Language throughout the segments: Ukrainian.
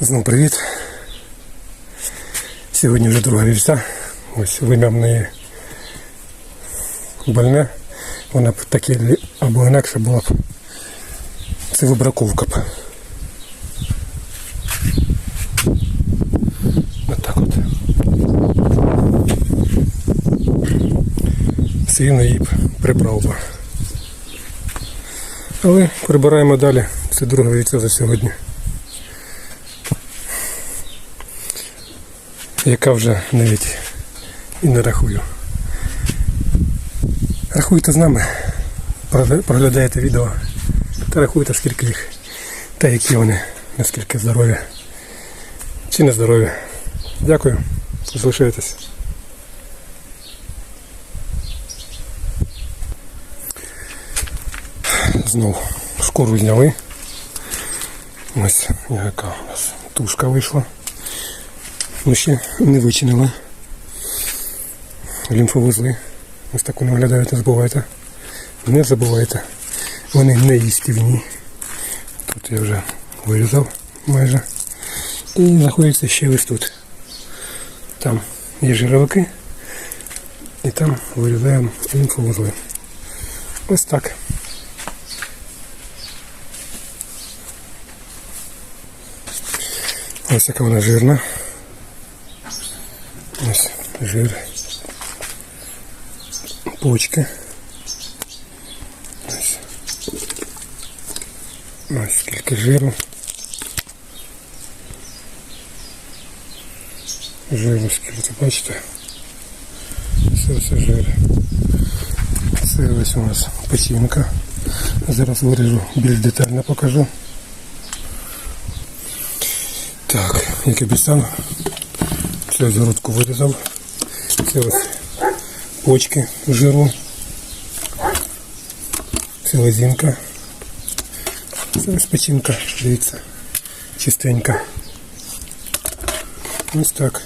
Знову привіт. Сьогодні вже друга вівця. Ось вим'я в неї больне. Вона б таке або інакше була б. Це вибраковка б. Отак от. Все рівно її би. Але прибираємо далі. Це друга вівця за сьогодні. Яка вже навіть і не рахую. Рахуйте з нами, проглядаєте відео та рахуйте, скільки їх та які вони, наскільки здорові чи не здорові. Дякую, залишайтесь. Знову шкуру зняли. Ось яка у нас тушка вийшла. Ну ще не вичинили. Лімфовузли. Ось так вони не забувайте. Не забувайте. Вони не їстівні. Тут я вже вирізав майже. І знаходиться ще ось тут. Там є жировики. І там вирізаємо лімфовузли. Ось так. Ось яка вона жирна. Ось жир. Почки. Ось. Ось скільки жиру. Жиру скільки, це бачите? Це все жир. Це ось у нас печінка. Зараз виріжу більш детально покажу. Так, як обіцяв, Це зародку вирізав. Це ось почки жиру. Селезінка. Це ось печінка, дивіться, чистенька. Ось так.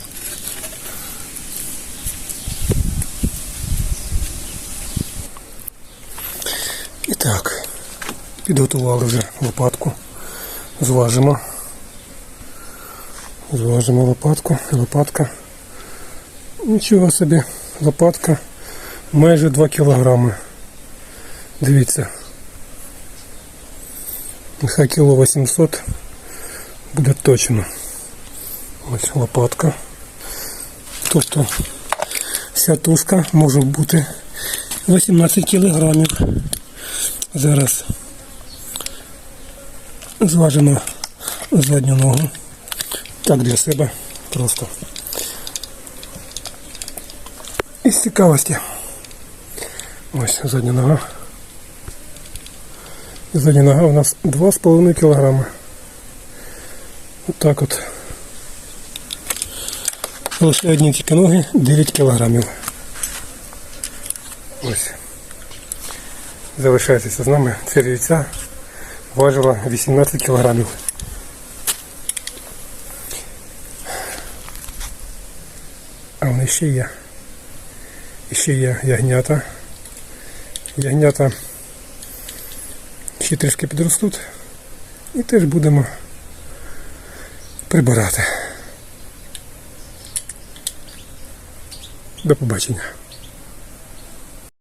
І так, підготували вже лопатку. Зважимо. Зважимо лопатку, лопатка. Нічого собі, лопатка майже 2 кілограми. Дивіться. Нехай кіло 800 буде точно. Ось лопатка. Тобто вся тушка може бути 18 кілограмів. Зараз зважимо задню ногу. Так для себе просто. Із цікавості. Ось задня нога. Задня нога у нас 2,5 кілограми. Отак от. Лише одні тільки ноги 9 кілограмів. Ось. Залишайтеся з нами. Ця вівця важила 18 кілограмів. А вони ще є. І ще є ягнята. Ягнята ще трішки підростуть. І теж будемо прибирати. До побачення.